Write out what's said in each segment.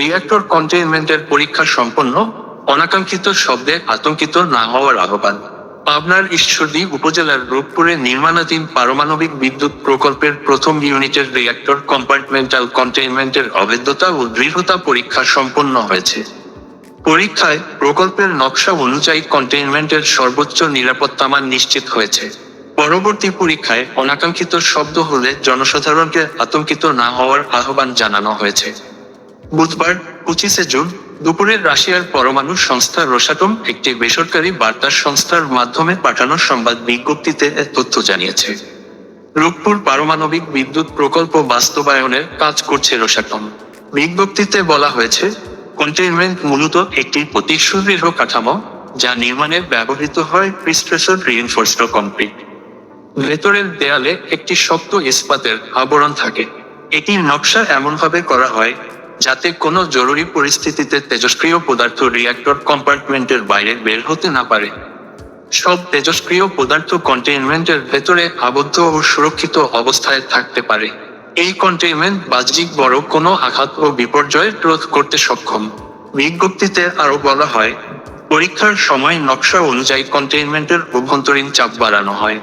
Reactor কন্টেইনমেন্টের পরীক্ষা সম্পন্ন, অনাকাঙ্ক্ষিত শব্দে আতঙ্কিত না হওয়ার আহ্বান। পাবনার ঈশ্বরদী উপজেলার রূপপুরে নির্মাণাধীন পারমাণবিক বিদ্যুৎ প্রকল্পের প্রথম ইউনিটের রিয়াক্টর কম্পার্টমেন্টাল কন্টেইনমেন্টের অবৈধতা ও দৃঢ়তা পরীক্ষা সম্পন্ন হয়েছে। পরীক্ষায় প্রকল্পের নকশা অনুযায়ী কন্টেইনমেন্টের সর্বোচ্চ নিরাপত্তা মান নিশ্চিত হয়েছে। পরবর্তী পরীক্ষায় অনাকাঙ্ক্ষিত শব্দ হলে জনসাধারণকে আতঙ্কিত না হওয়ার আহ্বান জানানো হয়েছে। বুধবার পঁচিশে জুন দুপুরে রাশিয়ার পরমাণু সংস্থা রোসাটম একটি বেসরকারি বার্তা সংস্থার মাধ্যমে পাঠানো সংবাদ বিজ্ঞপ্তিতে তথ্য জানিয়েছে। রূপপুর পারমাণবিক বিদ্যুৎ প্রকল্প বাস্তবায়নের কাজ করছে রোসাটম। বিজ্ঞপ্তিতে বলা হয়েছে, কন্টেইনমেন্ট মূলত একটি সুদৃঢ় কাঠামো যা নির্মাণে ব্যবহৃত হয় প্রিস্ট্রেসর রিইনফোর্সড কংক্রিট। ভেতরের দেয়ালে একটি শক্ত ইস্পাতের আবরণ থাকে। এটির নকশা এমনভাবে করা হয় যাতে কোনো জরুরি পরিস্থিতিতে তেজস্ক্রিয় পদার্থ রিয়াক্টর কম্পার্টমেন্টের বাইরে বের হতে না পারে। সব তেজস্ক্রিয় পদার্থ কন্টেইনমেন্টের ভেতরে আবদ্ধ ও সুরক্ষিত অবস্থায় থাকতে পারে। এই কন্টেইনমেন্ট বাহ্যিক বড় কোনো আঘাত ও বিপর্যয় রোধ করতে সক্ষম। বিজ্ঞপ্তিতে আরও বলা হয়, পরীক্ষার সময় নকশা অনুযায়ী কন্টেইনমেন্টের অভ্যন্তরীণ চাপ বাড়ানো হয়।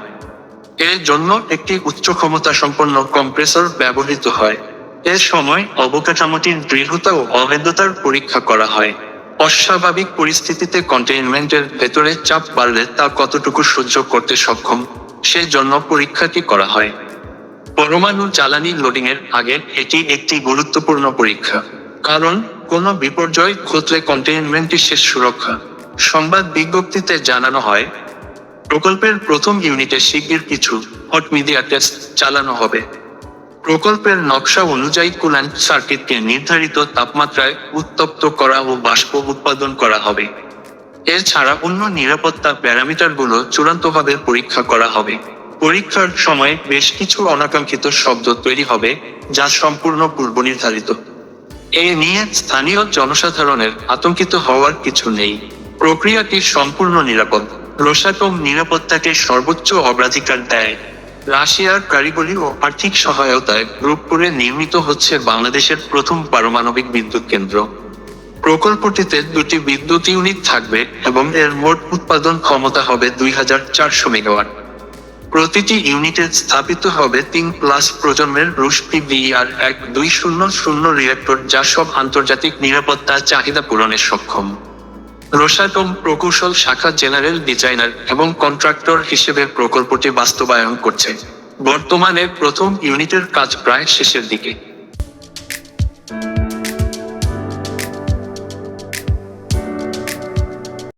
এর জন্য একটি উচ্চ ক্ষমতা সম্পন্ন কম্প্রেসর ব্যবহৃত হয়। এর সময় অবকাঠামোটির দৃঢ়তা ও অভেদ্যতার পরীক্ষা করা হয়। অস্বাভাবিক পরিস্থিতিতে কন্টেইনমেন্টের ভেতরে চাপ বাড়লে তা কতটুকু সহ্য করতে সক্ষম সেজন্য পরীক্ষাটি করা হয়। পরমাণু জ্বালানি লোডিং এর আগে এটি একটি গুরুত্বপূর্ণ পরীক্ষা, কারণ কোনো বিপর্যয় ঘটলে কন্টেইনমেন্টই শেষ সুরক্ষা। সংবাদ বিজ্ঞপ্তিতে জানানো হয়, প্রকল্পের প্রথম ইউনিটে শিগগির কিছু হট মিডিয়া টেস্ট চালানো হবে। প্রকল্পের নকশা অনুযায়ী কুল্যান্ট সার্কিটকে নির্ধারিত তাপমাত্রায় উত্তপ্ত করা ও বাষ্প উৎপাদন করা হবে। এছাড়া অন্য নিরাপত্তা প্যারামিটারগুলো চূড়ান্তভাবে পরীক্ষা করা হবে। পরীক্ষার সময় বেশ কিছু অনাকাঙ্ক্ষিত শব্দ তৈরি হবে, যা সম্পূর্ণ পূর্ব নির্ধারিত। এ নিয়ে স্থানীয় জনসাধারণের আতঙ্কিত হওয়ার কিছু নেই। প্রক্রিয়াটি সম্পূর্ণ নিরাপদ। রোসাটম নিরাপত্তাকে সর্বোচ্চ অগ্রাধিকার দেয়। রাশিয়ার কারিগরি ও আর্থিক সহায়তায় রূপপুরে নির্মিত হচ্ছে বাংলাদেশের প্রথম পারমাণবিক বিদ্যুৎ কেন্দ্র। প্রকল্পটিতে দুটি বিদ্যুৎ ইউনিট থাকবে এবং এর মোট উৎপাদন ক্ষমতা হবে দুই হাজার চারশো মেগাওয়াট। প্রতিটি ইউনিটে স্থাপিত হবে তিন প্লাস প্রজন্মের রুশ পিবিআর এক দুই শূন্য শূন্য রিয়েক্টর যা সব আন্তর্জাতিক নিরাপত্তা চাহিদা পূরণে সক্ষম। রোসাটম প্রকৌশল শাখা জেনারেল ডিজাইনার এবং কন্ট্রাক্টর হিসেবে প্রকল্পটি বাস্তবায়ন করছে। বর্তমানে প্রথম ইউনিটের কাজ প্রায় শেষের দিকে।